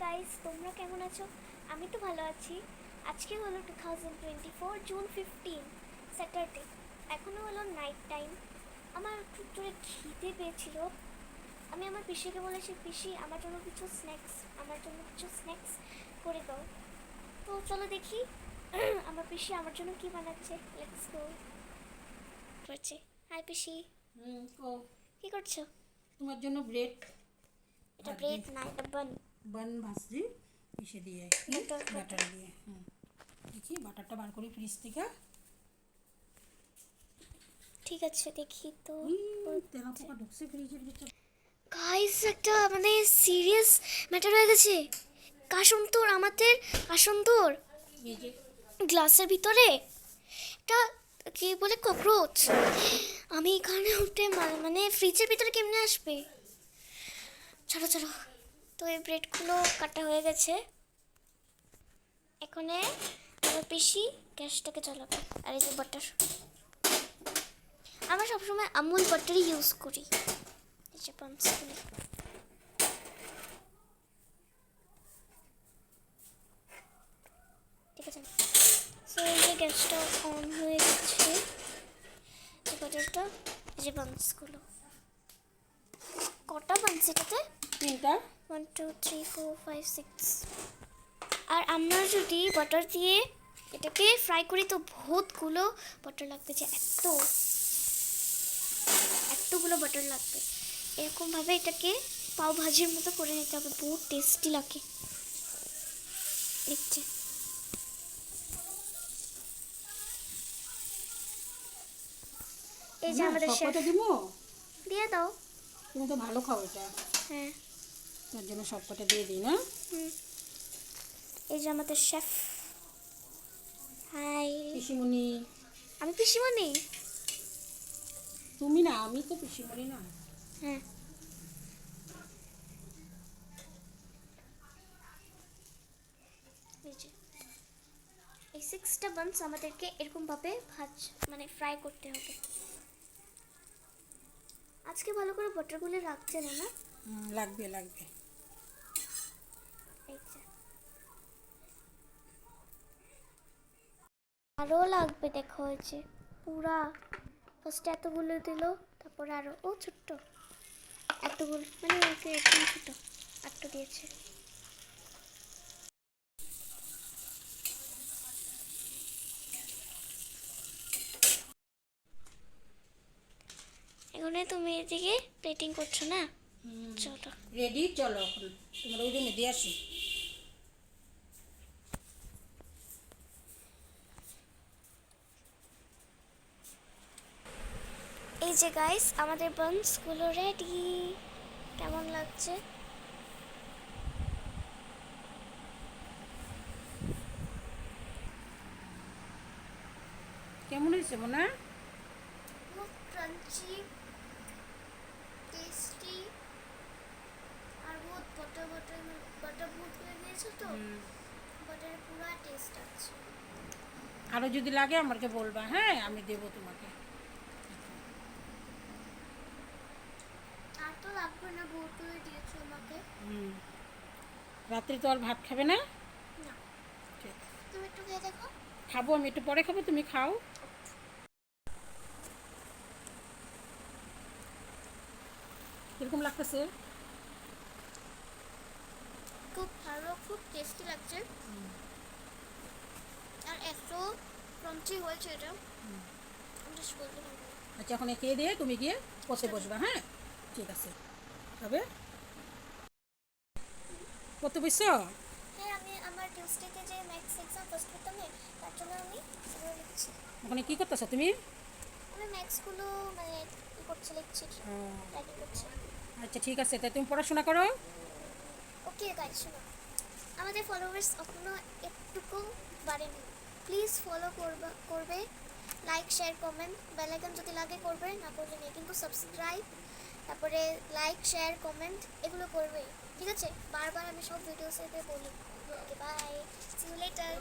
Guys তোমরা কেমন আছো? আমি তো ভালো আছি। আজকে হলো two thousand twenty four June fifteen Saturday এখনও হলো নাইট টাইম আমার একটু জোরে খিদে পেয়েছিল। আমি আমার পিসিকে বলেছি পিসি আমার জন্য কিছু স্ন্যাক্স আমার জন্য কিছু স্ন্যাক্স করে দাও। তো চলো দেখি আমার পিসি আমার জন্য কি বানাচ্ছে। লেটস গো করছে। হাই পিসি। হুম কি। করছ? তোমার জন্য ব্রেড এটা ব্রেড না এটা বান বান ভাজছি ইসে দিয়ে. বাটার দিয়ে। হুম। দেখি বাটারটা বার করি ফ্রিজ থেকে। ঠিক আছে দেখি তো। তেলা পোকা ঢুকছে ফ্রিজের ভিতর। গাইস একটা মানে সিরিয়াস ম্যাটার হয়ে গেছে। কাসন্তর আমাদের কাসন্তর গ্লাসের ভিতরে? একটা কি বলে ককরোচ আমি এখানে উঠে মানে ফ্রিজের ভিতরে কেমনে আসবে? ছাড়ো ছাড়ো তো এই ব্রেডগুলো কাটা হয়ে গেছে। এখানে আমার পিসি গ্যাসটাকে চালাবে আর এই যে বাটার আমরা সবসময় আমুল বাটারই ইউজ করি। এই যে পাম্পসগুলো ঠিক আছে। সো এই যে গ্যাসটা অন হয়ে গেছে। যে বাটারটা এই যে বান্সগুলো কটা বান্স এটাতে? তিনটা। One two three four five six আর আমরা যদি বাটার দিয়ে এটাকে ফ্রাই করি তো বহুতগুলো বাটার লাগবে যে এত এতগুলো বাটার লাগবে। এরকমভাবে এটাকে পাও ভাজির মতো করে নিতে হবে বহুত টেস্টি লাগে। দেখছে। এই যে আমাদের সব শেফ দিয়ে দাও। তুমি তো ভালো খাও এটা। হ্যাঁ। তার জন্য সব কটা দিয়ে দিই না। এই যে আমাদের শেফ। হাই। পিসিমণি। আমি পিসিমণি? তুমি না আমি তো পিসিমণি না। হ্যাঁ। এই সিক্সটা বানস আমাদেরকে এরকমভাবে ভাজ মানে ফ্রাই করতে হবে। আজকে ভালো করে বাটারগুলো রাখছে না না? লাগবে লাগবে। আরও লাগবে দেখা হয়েছে পুরা। ফার্স্টে এতগুলো দিল তারপরে আরও ও ছোট্ট। এতগুলো মানে ওকে একদম ছোট। আটটা দিয়েছে। এখানে তুমি এদিকে প্লেটিং করছ না? চলো। রেডি চলো এখন তোমার ওই রুমে দিয়ে আসি। এই যে গাইস আমাদের বান্সগুলো রেডি কেমন লাগছে? কেমন হয়েছে মনে? খুব ক্রাঞ্চি টেস্টি আর বহুত বাটার বাটার বাটার বুট করে দিয়েছ তো? বাটারের পুরো টেস্ট আছে। আরও যদি লাগে আমাকে বলবা হ্যাঁ আমি দেবো তোমাকে আর তো লাগবে না বুট করে দিয়েছ আমাকে হুম রাত্রে তো আর ভাত খাবে না? তুমি একটু খেয়ে দেখো। খাব আমি একটু পরে খাব তুমি খাও। কীরকম লাগতেছে? খুব ভালো খুব টেস্টি লাগছে। আর এত ক্রাঞ্চি হয়েছে এটা। আচ্ছা এখন খেয়ে দিয়ে তুমি গিয়ে পথে বসবা হ্যাঁ? ঠিক আছে। হবে? কত বুঝছ হ্যাঁ আমি আমার টিউসডেতে যে ম্যাথস এক্সাম ফার্স্ট করতাম তার জন্য আমি এগুলো লিখছি। ওখানে কি করতেছো তুমি? আমি ম্যাথসগুলো মানে আচ্ছা ঠিক আছে তাই তুমি পড়াশোনা করো? ওকে গাইজ শোনো। আমাদের ফলোয়ার্স এখনও একটুকু বাড়েনি। প্লিজ ফলো করবা করবে। Like share comment bell icon যদি লাগে করবে না করলে নেই। কিন্তু সাবস্ক্রাইব তারপরে লাইক শেয়ার কমেন্ট এগুলো করবে ঠিক আছে? বারবার আমি সব ভিডিওসেতে বলি। Okay bye see you later